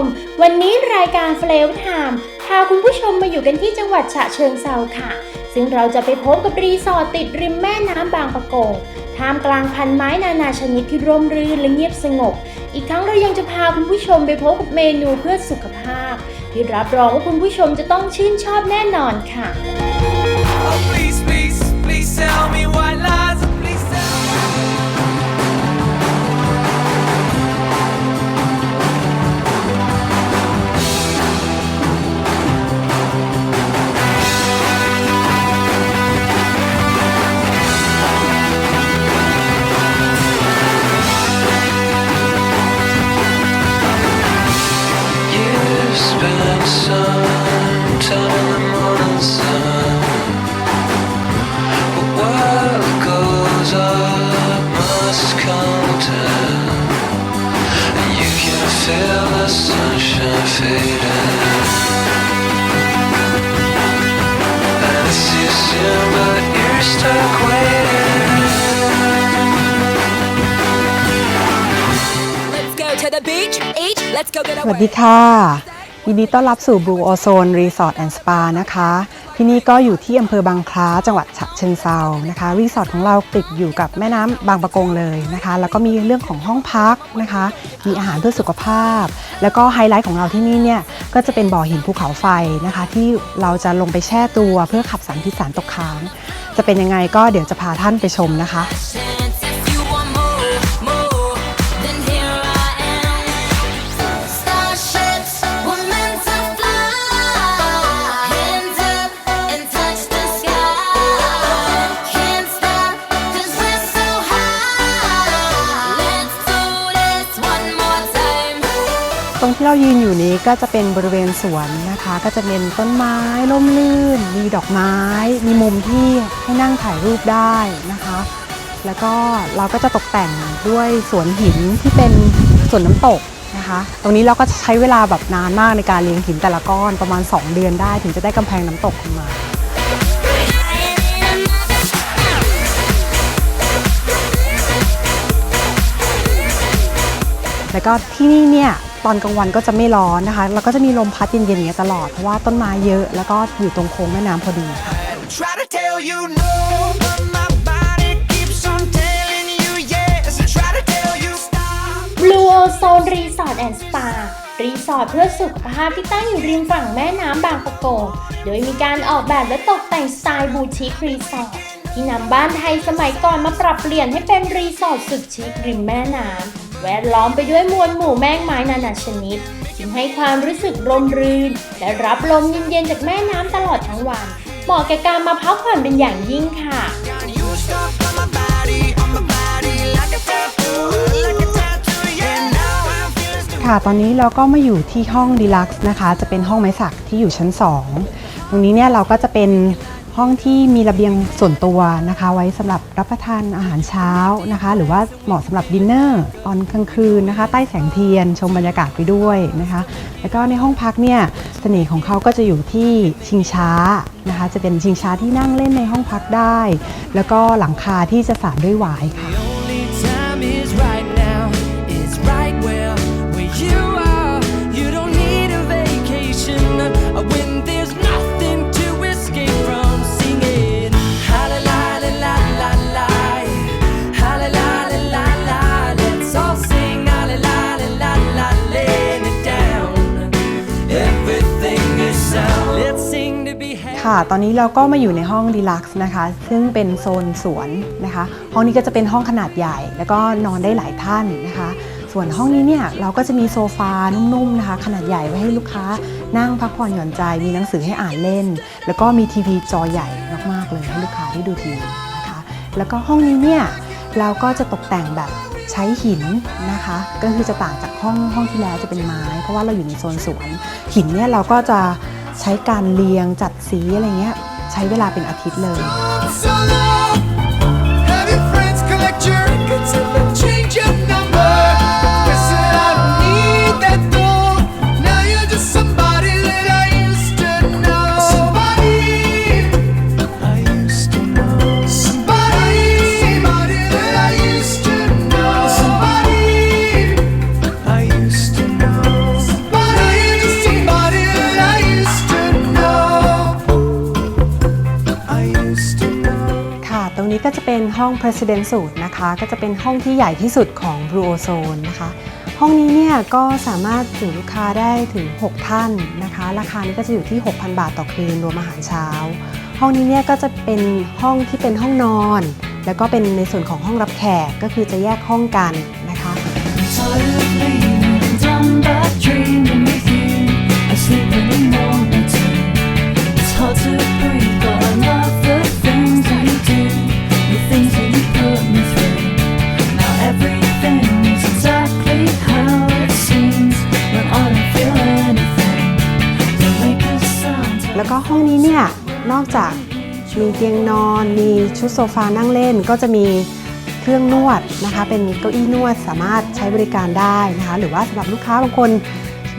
ม วันนี้รายการเฟลวไทม์พาคุณผู้ชมมาอยู่กันที่จังหวัดฉะเชิงเซาค่ะ ซึ่งเราจะไปพบกับรีสอร์ทติดริมแม่น้ำบางปะกงท่ามกลางพันไม้นานาชนิดที่ร่มรื่นและเงียบสงบ อีกทั้งเรายังจะพาคุณผู้ชมไปพบกับเมนูเพื่อสุขภาพ ที่รับรองว่าคุณผู้ชมจะต้องชื่นชอบแน่นอนค่ะ Oh, please, please, please tell me what lies. ดีค่ะยินดีต้อนรับสู่ Blue Ozone Resort and Spa นะคะ ที่นี่ก็อยู่ที่อำเภอบางคล้าจังหวัดฉะเชิงเซานะคะรีสอร์ทของเราติดอยู่กับแม่น้ำบางปะกงเลยนะคะ แล้วก็มีเรื่องของห้องพักนะคะ มีอาหารเพื่อสุขภาพ แล้วก็ไฮไลท์ของเราที่นี่เนี่ยก็จะเป็นบ่อหินภูเขาไฟนะคะ ที่เราจะลงไปแช่ตัวเพื่อขับสารพิษสารตกค้าง จะเป็นยังไงก็เดี๋ยวจะพาท่านไปชมนะคะ ตรงที่เรายืนอยู่นี้ก็จะเป็นบริเวณสวนนะคะ ก็จะเป็นต้นไม้ร่มรื่น มีดอกไม้ มีมุมที่ให้นั่งถ่ายรูปได้นะคะ แล้วก็เราก็จะตกแต่งด้วยสวนหินที่เป็นสวนน้ำตกนะคะ ตรงนี้เราก็ใช้เวลาแบบนานมากในการเลี้ยงหินแต่ละก้อนประมาณ 2 เดือนได้ ถึงจะได้กำแพงน้ำตกขึ้นมาแล้วก็ที่นี่เนี่ย อนกลางวันก็จะไม่ร้อนนะคะ แล้วก็จะมีลมพัดเย็นๆอย่างเงี้ยตลอด เพราะว่าต้นไม้เยอะ แล้วก็อยู่ตรงโค้งแม่น้ำพอดีค่ะ Try to tell you no, but my body keeps on telling you yes. Try to tell you stop. Blue Ozone Resort and Spa รีสอร์ทเพื่อสุขภาพที่ตั้งอยู่ริมฝั่งแม่น้ำบางปะกง โดยมีการออกแบบและตกแต่งสไตล์บูติกรีสอร์ทที่นำบ้านไทยสมัยก่อนมาปรับเปลี่ยนให้เป็นรีสอร์ทสุดชิคริมแม่น้ำ แวดล้อมไปด้วยมวลหมู่แมงไม้นานาชนิดจึงให้ความรู้สึกร่มรื่น และรับลมเย็นๆจากแม่น้ำตลอดทั้งวัน เหมาะแก่การมาพักผ่อนเป็นอย่างยิ่งค่ะค่ะตอนนี้เราก็มาอยู่ที่ห้องดีลักซ์นะคะ จะเป็นห้องไม้สักที่อยู่ชั้น 2 ตรงนี้เนี่ยเราก็จะเป็น ห้องที่มีระเบียงส่วนตัวนะคะ ไว้สำหรับรับประทานอาหารเช้านะคะ หรือว่าเหมาะสำหรับดินเนอร์ตอนกลางคืนนะคะ ใต้แสงเทียนชมบรรยากาศไปด้วยนะคะ แล้วก็ในห้องพักเนี่ยเสน่ห์ของเขาก็จะอยู่ที่ชิงช้านะคะ จะเป็นชิงช้าที่นั่งเล่นในห้องพักได้ แล้วก็หลังคาที่จะสานด้วยหวายค่ะ ค่ะ ตอนนี้เราก็มาอยู่ในห้องดีลักซ์นะคะ ซึ่งเป็นโซนสวนนะคะ ห้องนี้ก็จะเป็นห้องขนาดใหญ่ แล้วก็นอนได้หลายท่านนะคะ ส่วนห้องนี้เนี่ยเราก็จะมีโซฟานุ่มๆนะคะ ขนาดใหญ่ไว้ให้ลูกค้า นั่งพักผ่อนหย่อนใจ มีหนังสือให้อ่านเล่น แล้วก็มีทีวีจอใหญ่มากๆเลยให้ลูกค้าได้ดูทีวีนะคะ แล้วก็ห้องนี้เนี่ยเราก็จะตกแต่งแบบใช้หินนะคะ ก็คือจะต่างจากห้องห้องที่แล้วจะเป็นไม้ เพราะว่าเราอยู่ในโซนสวน หินเนี่ยเราก็จะ ใช้การเรียงจัดสีอะไรเงี้ยใช้เวลาเป็นอาทิตย์เลย อง President Suite นะคะก็จะเป็นห้องที่ใหญ่ที่สุดของ Blue Ozone นะคะห้องนี้เนี่ยก็สามารถจุลูกค้าได้ถึง 6 ท่านนะคะ ราคานี้ก็จะอยู่ที่ 6,000 บาทต่อคืนรวมอาหารเช้า ห้องนี้เนี่ยก็จะเป็นห้องที่เป็นห้องนอน แล้วก็เป็นในส่วนของห้องรับแขกก็คือจะแยกห้องกันนะคะ ก็ห้องนี้เนี่ยนอกจากมีเตียงนอน มีชุดโซฟานั่งเล่น ก็จะมีเครื่องนวดนะคะ เป็นเก้าอี้นวดสามารถใช้บริการได้นะคะ หรือว่าสำหรับลูกค้าบางคน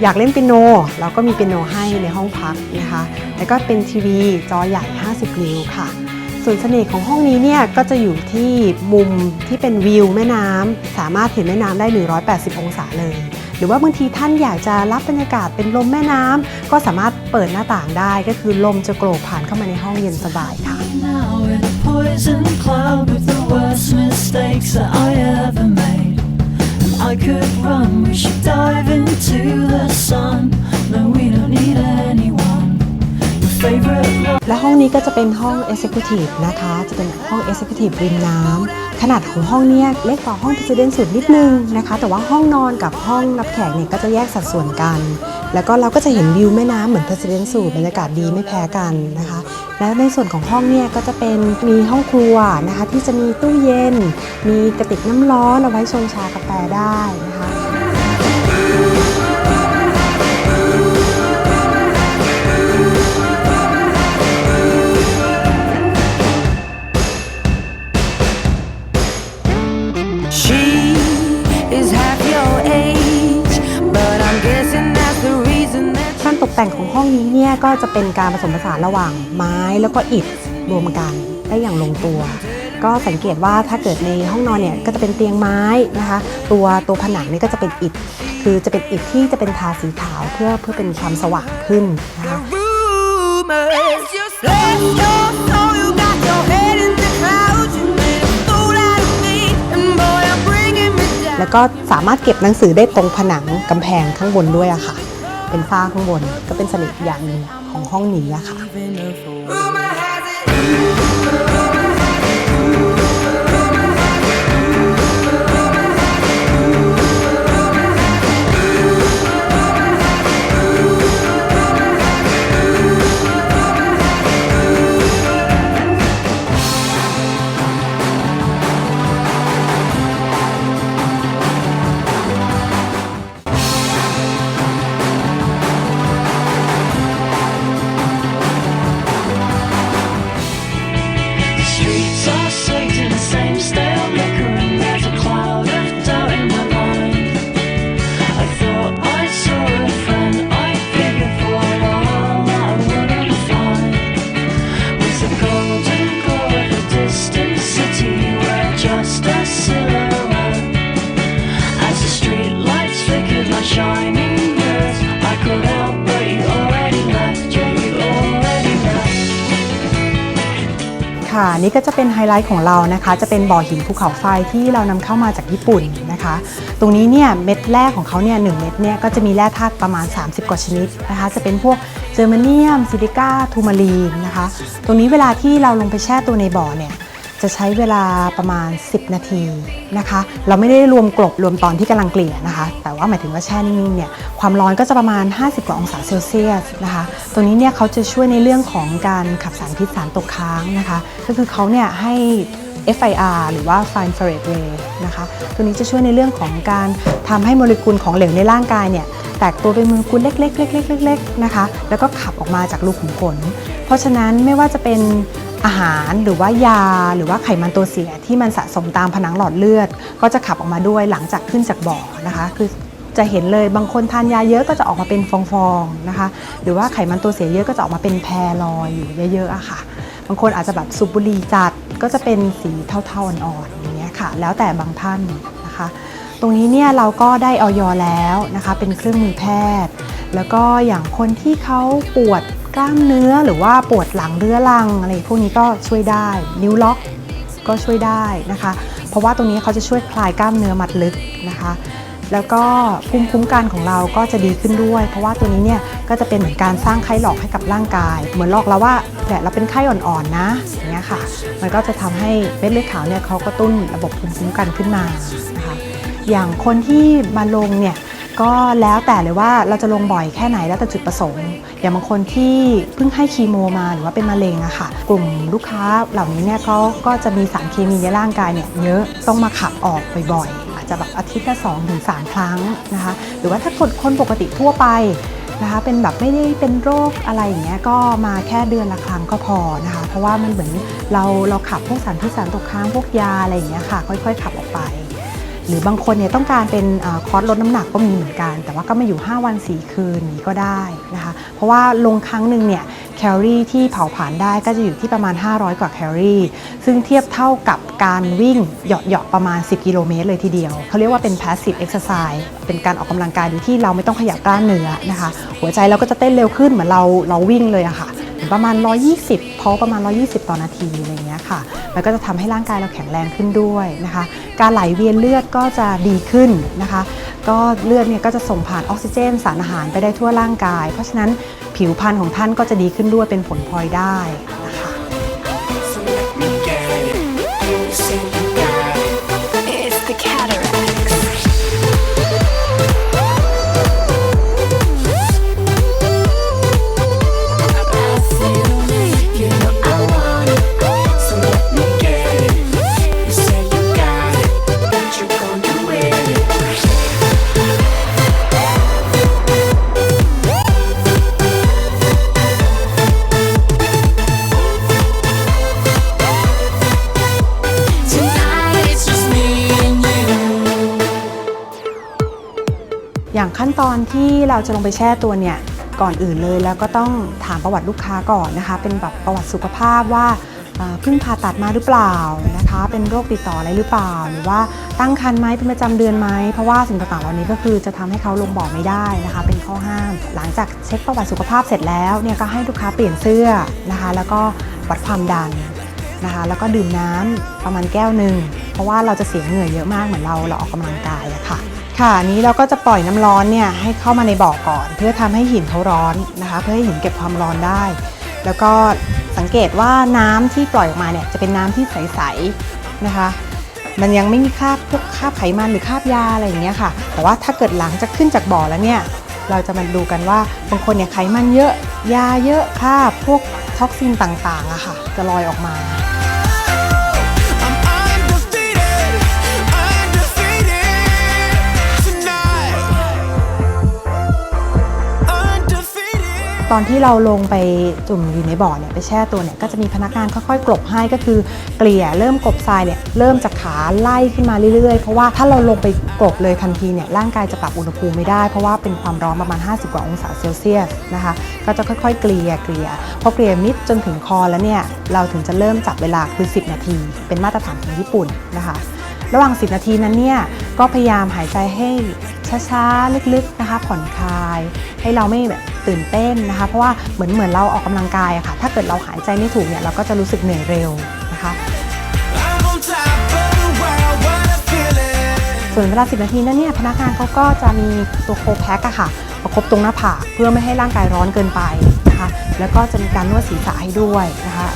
อยากเล่นเปียโน เราก็มีเปียโนให้ในห้องพักนะคะ แล้วก็เป็นทีวีจอใหญ่ 50 นิ้วค่ะ ส่วนเสน่ห์ของห้องนี้เนี่ยก็จะอยู่ที่มุมที่เป็นวิวแม่น้ำสามารถเห็นแม่น้ำได้ 180 องศาเลย หรือว่าบางทีท่านอยากจะรับบรรยากาศเป็นลมแม่น้ำ ก็สามารถเปิดหน้าต่างได้ ก็คือลมจะโกรกผ่านเข้ามาในห้องเย็นสบายค่ะ I could run, we should dive into the sun. No, we don't need anyone. และห้องนี้ก็จะเป็นห้อง Executive นะคะ จะเป็นห้อง Executive ริมน้ำขนาดของห้องเนี้ยเล็กกว่าห้อง President สุดนิดนึงนะคะ แต่ว่าห้องนอนกับห้องรับแขกเนี่ยก็จะแยกสัดส่วนกัน แล้วก็เราก็จะเห็นวิวแม่น้ำเหมือน President สุดบรรยากาศดีไม่แพ้กันนะคะ แล้วในส่วนของห้องเนี่ยก็จะเป็นมีห้องครัวนะคะ ที่จะมีตู้เย็น มีกระติกน้ำร้อนเอาไว้ชงชากาแฟได้นะคะ นี้เนี่ยก็จะเป็นการผสมผสานระหว่างไม้แล้วก็อิฐรวมกันได้อย่างลงตัว ก็สังเกตว่าถ้าเกิดในห้องนอนเนี่ยก็จะเป็นเตียงไม้นะคะ ตัวตัวผนังนี่ก็จะเป็นอิฐ คือจะเป็นอิฐที่จะเป็นทาสีขาวเพื่อเพื่อเป็นความสว่างขึ้นนะคะแล้วก็สามารถเก็บหนังสือได้ตรงผนังกำแพงข้างบนด้วยอะค่ะ เป็นฝ้าข้างบน ก็เป็นเสน่ห์อีกย่างหนึ่งของห้องนี้อะค่ะ นี้ก็จะเป็นไฮไลท์ของเรานะคะ จะเป็นบ่อหินภูเขาไฟที่เรานำเข้ามาจากญี่ปุ่นนะคะ ตรงนี้เนี่ยเม็ดแรกของเขาเนี่ยหนึ่งเม็ดเนี่ยก็จะมีแร่ธาตุประมาณ 30 กว่าชนิดนะคะ จะเป็นพวกเจอร์มาเนียมซิลิก้าทูมาลีนนะคะ ตรงนี้เวลาที่เราลงไปแช่ตัวในบ่อเนี่ย จะใช้เวลาประมาณ 10 นาทีนะคะ เราไม่ได้รวมกลบรวมตอนที่กำลังเกลี่ยนะคะ แต่ว่าหมายถึงว่าแช่นิ่งๆเนี่ยความร้อนก็จะประมาณ 50 กว่าองศาเซลเซียสนะคะตัวนี้เนี่ยเขาจะช่วยในเรื่องของการขับสารพิษสารตกค้างนะคะ ก็คือเขาเนี่ยให้ FIR หรือว่า Fine Infrared Ray นะคะตัวนี้จะช่วยในเรื่องของการทำให้โมเลกุลของเหลวในร่างกายเนี่ยแตกตัวเป็นโมเลกุลเล็กๆๆๆๆๆนะคะแล้วก็ขับออกมาจากรูขุมขน เพราะฉะนั้นไม่ว่าจะเป็นอาหารหรือว่ายาหรือว่าไขมันตัวเสียที่มันสะสมตามผนังหลอดเลือด ก็จะขับออกมาด้วยหลังจากขึ้นจากบ่อนะคะ คือจะเห็นเลยบางคนทานยาเยอะก็จะออกมาเป็นฟองๆนะคะ หรือว่าไขมันตัวเสียเยอะก็จะออกมาเป็นแพรลอยอยู่เยอะๆอะค่ะ บางคนอาจจะแบบสูบบุหรี่จัด ก็จะเป็นสีเทาๆอ่อนๆอย่างเงี้ยค่ะ แล้วแต่บางท่านนะคะ ตรงนี้เนี่ยเราก็ได้ออยแล้วนะคะ เป็นเครื่องมือแพทย์ แล้วก็อย่างคนที่เขาปวดกล้ามเนื้อหรือว่าปวดหลังเรื้อรังอะไรพวกนี้ก็ช่วยได้ นิ้วล็อกก็ช่วยได้นะคะ เพราะว่าตรงนี้เขาจะช่วยคลายกล้ามเนื้อมัดลึกนะคะ แล้วก็ภูมิคุ้มกันของเราก็จะดีขึ้นด้วย เพราะว่าตัวนี้เนี่ยก็จะเป็นเหมือนการสร้างไข้หลอกให้กับร่างกาย เหมือนหลอกเราว่าเนี่ยเราเป็นไข้อ่อนๆนะอย่างเงี้ยค่ะ มันก็จะทำให้เม็ดเลือดขาวเนี่ยเขาก็ตุ้นระบบภูมิคุ้มกันขึ้นมานะคะอย่างคนที่มาลงเนี่ยก็แล้วแต่เลยว่าเราจะลงบ่อยแค่ไหนแล้วแต่จุดประสงค์ อย่างบางคนที่เพิ่งให้คีโมมาหรือว่าเป็นมะเร็งอะค่ะ กลุ่มลูกค้าเหล่านี้เนี่ยเขาก็จะมีสารเคมีในร่างกายเนี่ยเยอะต้องมาขับออกบ่อยๆ จะแบบอาทิตย์ละสองถึงสามครั้งนะคะหรือว่าถ้าคนคนปกติทั่วไปนะคะเป็นแบบไม่ได้เป็นโรคอะไรอย่างเงี้ยก็มาแค่เดือนละครั้งก็พอนะคะเพราะว่ามันเหมือนเราเราขับพวกสารพิษสารตกค้างพวกยาอะไรอย่างเงี้ยค่ะค่อย ๆ ขับออกไป หรือบางคนเนี่ยต้องการเป็นอคอร์สลดน้ำหนักก็มีเหมือนกัน แต่ว่าก็มาอยู่ 5 วัน 4 คืนนี้ก็ได้นะคะ เพราะว่าลงครั้งหนึ่งเนี่ยแคลอรี่ที่เผาผลาญได้ก็จะอยู่ที่ประมาณ 500 กว่าแคลอรี่ ซึ่งเทียบเท่ากับการวิ่งเหยาะๆประมาณ 10 กิโลเมตรเลยทีเดียว เขาเรียกว่าเป็น passive exercise เป็นการออกกำลังกายโดยที่เราไม่ต้องขยับกล้ามเนื้อนะคะ หัวใจเราก็จะเต้นเร็วขึ้นเหมือนเราเราวิ่งเลยอะค่ะ ประมาณ 120 เพราะประมาณ 120 ต่อนาทีอะไรเงี้ยค่ะ มันก็จะทำให้ร่างกายเราแข็งแรงขึ้นด้วยนะคะ การไหลเวียนเลือดก็จะดีขึ้นนะคะ ก็เลือดเนี่ยก็จะส่งผ่านออกซิเจน สารอาหารไปได้ทั่วร่างกาย เพราะฉะนั้นผิวพรรณของท่านก็จะดีขึ้นด้วยเป็นผลพลอยได้นะคะ ที่เราจะลงไปแช่ตัวเนี่ยก่อนอื่นเลย แล้วก็ต้องถามประวัติลูกค้าก่อนนะคะ เป็นแบบประวัติสุขภาพว่าเพิ่งผ่าตัดมาหรือเปล่านะคะ เป็นโรคติดต่ออะไรหรือเปล่า หรือว่าตั้งครรภ์ไหมเป็นประจำเดือนไหมเพราะว่าสิ่งต่างๆเหล่านี้ก็คือจะทำให้เขาลงบ่อไม่ได้นะคะ เป็นข้อห้าม หลังจากเช็คประวัติสุขภาพเสร็จแล้วเนี่ยก็ให้ลูกค้าเปลี่ยนเสื้อนะคะ แล้วก็วัดความดันนะคะ แล้วก็ดื่มน้ำประมาณแก้วหนึ่งเพราะว่าเราจะเสียเหงื่อเยอะมากเหมือนเราเราออกกำลังกายอะค่ะ ค่ะนี้เราก็จะปล่อยน้ำร้อนเนี่ยให้เข้ามาในบ่อก่อน เพื่อทำให้หินเขาร้อนนะคะ เพื่อให้หินเก็บความร้อนได้ แล้วก็สังเกตว่าน้ำที่ปล่อยออกมาเนี่ยจะเป็นน้ำที่ใสๆนะคะ มันยังไม่มีคราบพวกคราบไขมันหรือคราบยาอะไรอย่างเงี้ยค่ะ แต่ว่าถ้าเกิดหลังจากขึ้นจากบ่อแล้วเนี่ยเราจะมาดูกันว่าบางคนเนี่ยไขมันเยอะยาเยอะคราบพวกท็อกซินต่างๆอะค่ะ จะลอยออกมา ตอนที่เราลงไปจุ่มอยู่ในบ่อเนี่ยไปแช่ตัวเนี่ยก็จะมีพนักงานค่อยๆกลบให้ก็คือเกลี่ยเริ่มกลบทรายเนี่ยเริ่มจากขาไล่ขึ้นมาเรื่อยๆ เพราะว่าถ้าเราลงไปกลบเลยทันทีเนี่ยร่างกายจะปรับอุณหภูมิไม่ได้ เพราะว่าเป็นความร้อนประมาณ 50 กว่าองศาเซลเซียสนะคะก็จะค่อยๆ เกลี่ยเกลี่ยพอเกลี่ยมิดจนถึงคอแล้วเนี่ยเราถึงจะเริ่มจับเวลาคือ 10 นาที เป็นมาตรฐานของญี่ปุ่นนะคะระหว่าง 10 นาทีนั้นเนี่ยก็พยายามหายใจให้ช้าๆ ลึกๆนะคะผ่อนคลาย ให้เราไม่แบบ ตื่นเต้นนะคะ เพราะว่าเหมือนเหมือนเราออกกำลังกายอะค่ะ ถ้าเกิดเราหายใจไม่ถูกเนี่ยเราก็จะรู้สึกเหนื่อยเร็วนะคะส่วนเวลา 10 นาทีนั้นเนี่ยพนักงานเขาก็จะมีตัวโคแพ็คอะค่ะประคบตรงหน้าผากเพื่อไม่ให้ร่างกายร้อนเกินไปนะคะ แล้วก็จะมีการนวดศีรษะให้ด้วยนะคะ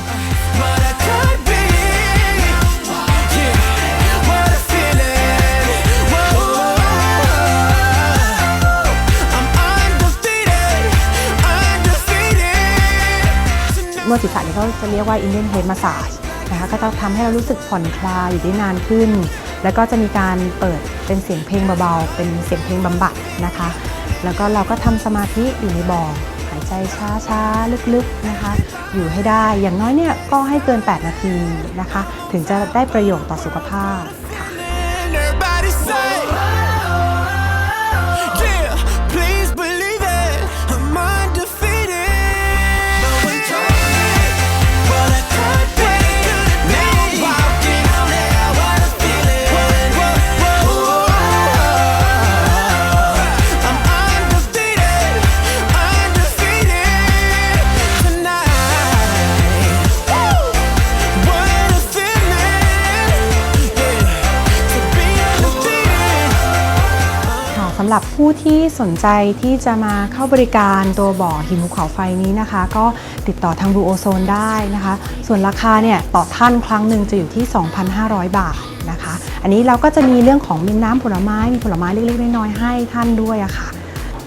นวดศีรษะนี่เขาจะเรียกว่า Indian Head Massage นะคะก็จะทำให้เรารู้สึกผ่อนคลายอยู่ได้นานขึ้น แล้วก็จะมีการเปิดเป็นเสียงเพลงเบาๆ เป็นเสียงเพลงบำบัดนะคะ แล้วก็เราก็ทำสมาธิอยู่ในบ่อหายใจช้าๆ ลึกๆนะคะ อยู่ให้ได้อย่างน้อยเนี่ยก็ให้เกิน 8 นาทีนะคะ ถึงจะได้ประโยชน์ต่อสุขภาพ สำหรับผู้ที่สนใจที่จะมาเข้าบริการตัวบ่อหินภูเขาไฟนี้นะคะ ก็ติดต่อทางบ u โอโซนได้นะคะ ส่วนราคาเนี่ยต่อท่านครั้งหนึ่งจะอยู่ที่ 2,500 บาทนะคะ อันนี้เราก็จะมีเรื่องของมีน้ำผลไม้มีผลไม้เล็กๆน้อยๆให้ท่านด้วยอะค่ะ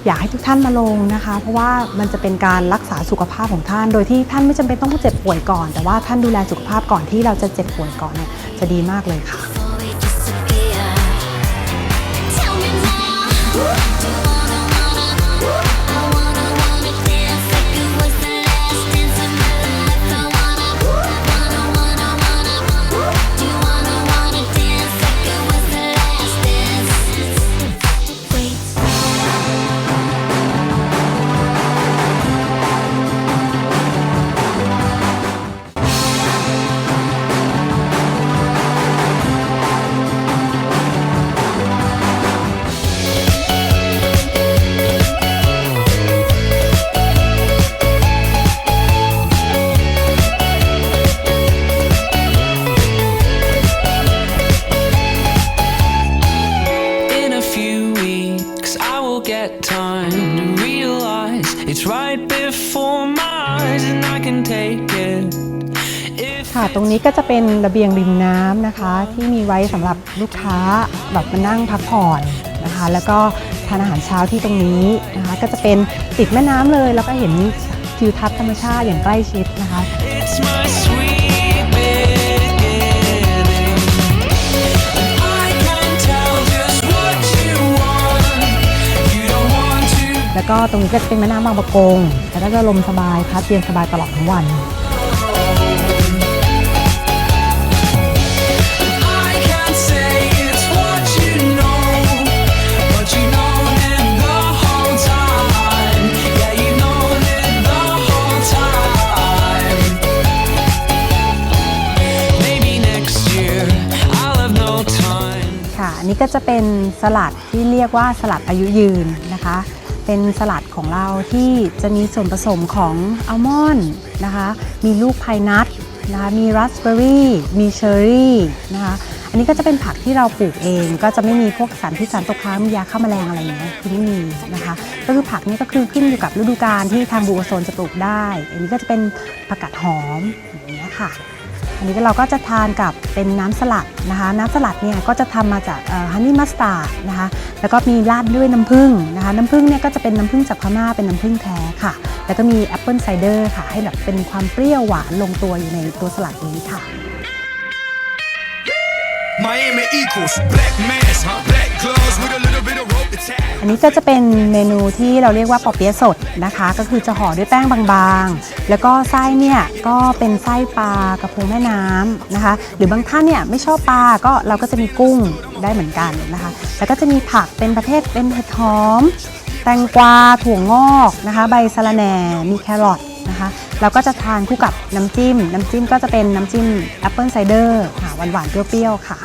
อยากให้ทุกท่านมาลงนะคะ เพราะว่ามันจะเป็นการรักษาสุขภาพของท่าน โดยที่ท่านไม่จำเป็นต้องเจ็บป่วยก่อน แต่ว่าท่านดูแลสุขภาพก่อนที่เราจะเจ็บป่วยก่อนเนี่ยจะดีมากเลยค่ะ Woo! ค่ะ ตรงนี้ก็จะเป็นระเบียงริมน้ำนะคะ ที่มีไว้สำหรับลูกค้าแบบมานั่งพักผ่อนนะคะ แล้วก็ทานอาหารเช้าที่ตรงนี้นะคะ ก็จะเป็นติดแม่น้ำเลย แล้วก็เห็นทิวทัศน์ธรรมชาติอย่างใกล้ชิดนะคะแล้วก็ตรงนี้ก็จะเป็นแม่น้ำบางประกงแล้วก็จะลมสบายพัดเย็นสบายตลอดทั้งวัน ก็จะเป็นสลัดที่เรียกว่าสลัดอายุยืนนะคะ เป็นสลัดของเราที่จะมีส่วนผสมของอัลมอนด์นะคะ มีลูกพายนัทนะคะมีราสเบอร์รี่ มีเชอร์รี่นะคะ อันนี้ก็จะเป็นผักที่เราปลูกเอง ก็จะไม่มีพวกสารพิษสารตกค้างมียาฆ่าแมลงอะไรอย่างเงี้ยคือไม่มีนะคะ ก็คือผักนี่ก็คือขึ้นอยู่กับฤดูกาลที่ทางบูโอโซนจะปลูกได้ อันนี้ก็จะเป็นผักกาดหอมอย่างเงี้ยค่ะ อันนี้เราก็จะทานกับเป็นน้ำสลัดนะคะ น้ำสลัดเนี่ยก็จะทำมาจากฮันนี่มัสตาร์ดนะคะ แล้วก็มีราดด้วยน้ำผึ้งนะคะ น้ำผึ้งเนี่ยก็จะเป็นน้ำผึ้งจากพม่าเป็นน้ำผึ้งแท้ค่ะ แล้วก็มีแอปเปิลไซเดอร์ค่ะ ให้แบบเป็นความเปรี้ยวหวานลงตัวอยู่ในตัวสลัดนี้ค่ะ Miami equals black mask, black gloves with a little อันนี้ก็จะเป็นเมนูที่เราเรียกว่าปอเปี๊ยะสดนะคะ ก็คือจะห่อด้วยแป้งบางๆ แล้วก็ไส้เนี่ยก็เป็นไส้ปลากระพงแม่น้ำนะคะ หรือบางท่านเนี่ยไม่ชอบปลาก็เราก็จะมีกุ้งได้เหมือนกันนะคะ แล้วก็จะมีผักเป็นประเภทเป็นเห็ดหอม แตงกวาถั่วงอกนะคะ ใบสะระแหน่มีแครอทนะคะเราก็จะทานคู่กับน้ำจิ้ม น้ำจิ้มก็จะเป็นน้ำจิ้มแอปเปิลไซเดอร์ค่ะหวานๆเปรี้ยวๆค่ะ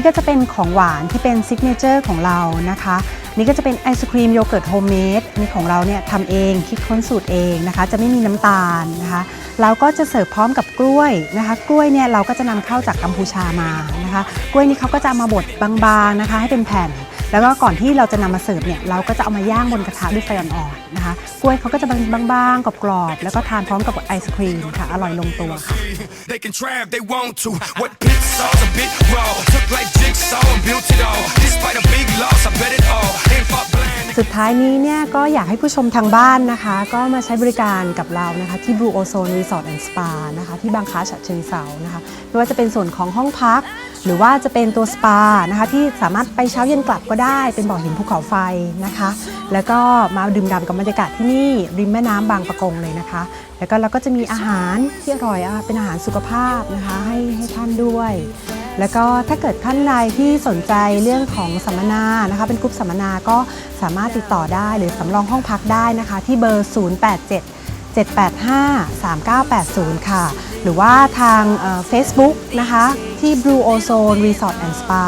นี่ก็จะเป็นของหวานที่เป็นซิกเนเจอร์ของเรานะคะ นี่ก็จะเป็นไอศครีมโยเกิร์ตโฮมเมดนี่ของเราเนี่ยทำเองคิดค้นสูตรเองนะคะ จะไม่มีน้ำตาลนะคะเราก็จะเสิร์ฟพร้อมกับกล้วยนะคะ กล้วยเนี่ยเราก็จะนำเข้าจากกัมพูชามานะคะ กล้วยนี่เขาก็จะมาบดบางๆนะคะ ให้เป็นแผ่น แล้วก็ก่อนที่เราจะนำมาเสิร์ฟเนี่ยเราก็จะเอามาย่างบนกระทะด้วยไฟอ่อนๆนะคะกล้วยเขาก็จะบางๆกรอบๆแล้วก็ทานพร้อมกับไอศครีมค่ะอร่อยลงตัวค่ะ They can try if they want to. What pits saw's a bit raw. Took like jigsaw and built it all. Despite a big loss, I bet it all. Ain't fought blind. สุดท้ายนี้เนี่ยก็อยากให้ผู้ชมทางบ้านนะคะ ก็มาใช้บริการกับเรานะคะที่ Blue Ozone Resort and Spa นะคะที่บางค้าฉะเชิงเซานะคะไม่ว่าจะเป็นส่วนของห้องพัก หรือว่าจะเป็นตัวสปานะคะที่สามารถไปเช้าเย็นกลับก็ได้เป็นบ่อหินภูเขาไฟนะคะ แล้วก็มาดื่มด่ำกับบรรยากาศที่นี่ริมแม่น้ำบางปะกงเลยนะคะ แล้วก็เราก็จะมีอาหารที่อร่อยเป็นอาหารสุขภาพนะคะให้ให้ท่านด้วย แล้วก็ถ้าเกิดท่านใดที่สนใจเรื่องของสัมมนานะคะ เป็นกลุ่มสัมมนาก็สามารถติดต่อได้หรือสำรองห้องพักได้นะคะ ที่เบอร์ 087 785 3980 ค่ะ หรือว่าทางเฟซบุ๊กนะคะ ที่ Blue Ozone Resort and Spa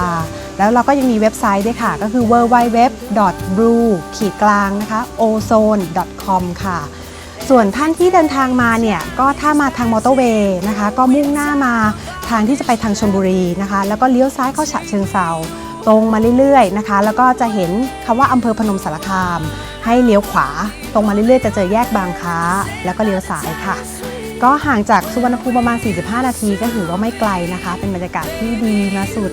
แล้วเราก็ยังมีเว็บไซต์ด้วยค่ะ ก็คือ www.blue ขีดกลางนะคะ ozone.com ค่ะ ส่วนท่านที่เดินทางมาเนี่ย ก็ถ้ามาทางมอเตอร์เวย์นะคะ ก็มุ่งหน้ามาทางที่จะไปทางชลบุรีนะคะ แล้วก็เลี้ยวซ้ายเข้าฉะเชิงเซา ตรงมาเรื่อยๆนะคะ แล้วก็จะเห็นคำว่าอำเภอพนมสารคาม ให้เลี้ยวขวา ตรงมาเรื่อยๆ จะเจอแยกบางค้า แล้วก็เลี้ยวซ้ายค่ะ ก็ห่างจากสุวรรณภูมิประมาณ 45 นาทีก็ถือว่าไม่ไกลนะคะ เป็นบรรยากาศที่ดีมาสุด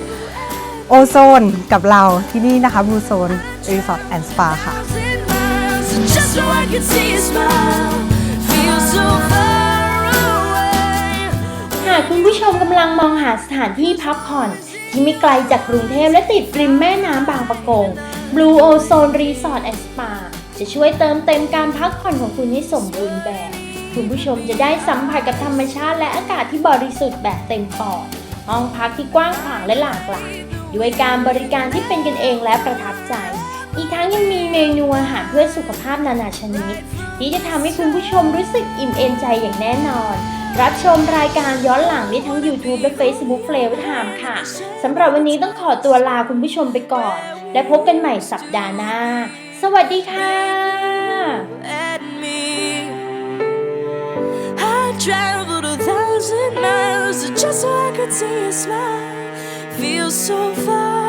โอโซนกับเราที่นี่นะคะบูโซนรีสอร์ทแอนด์สปาค่ะ Just so I could see you smile. Feel so far away. หากคุณผู้ชมกำลังมองหาสถานที่พักผ่อน ที่ไม่ไกลจากกรุงเทพและติดริมแม่น้ำบางปะกง Blue Ozone Resort and Spa จะช่วยเติมเต็มการพักผ่อนของคุณให้สมบูรณ์แบบ คุณผู้ชมจะได้สัมผัสกับธรรมชาติและอากาศที่บริสุทธิ์แบบเต็มปอด ห้องพักที่กว้างขวางและหลากหลาย ด้วยการบริการที่เป็นกันเองและประทับใจ อีกทั้งยังมีเมนูอาหารเพื่อสุขภาพนานาชนิด ที่จะทำให้คุณผู้ชมรู้สึกอิ่มเอมใจอย่างแน่นอน รับชมรายการย้อนหลังได้ทั้ง YouTube และ Facebook Flavor Time ค่ะ สำหรับวันนี้ต้องขอตัวลาคุณผู้ชมไปก่อน และพบกันใหม่สัปดาห์หน้า สวัสดีค่ะ at me. I traveled a thousand miles just so I could see you smile. Feel so far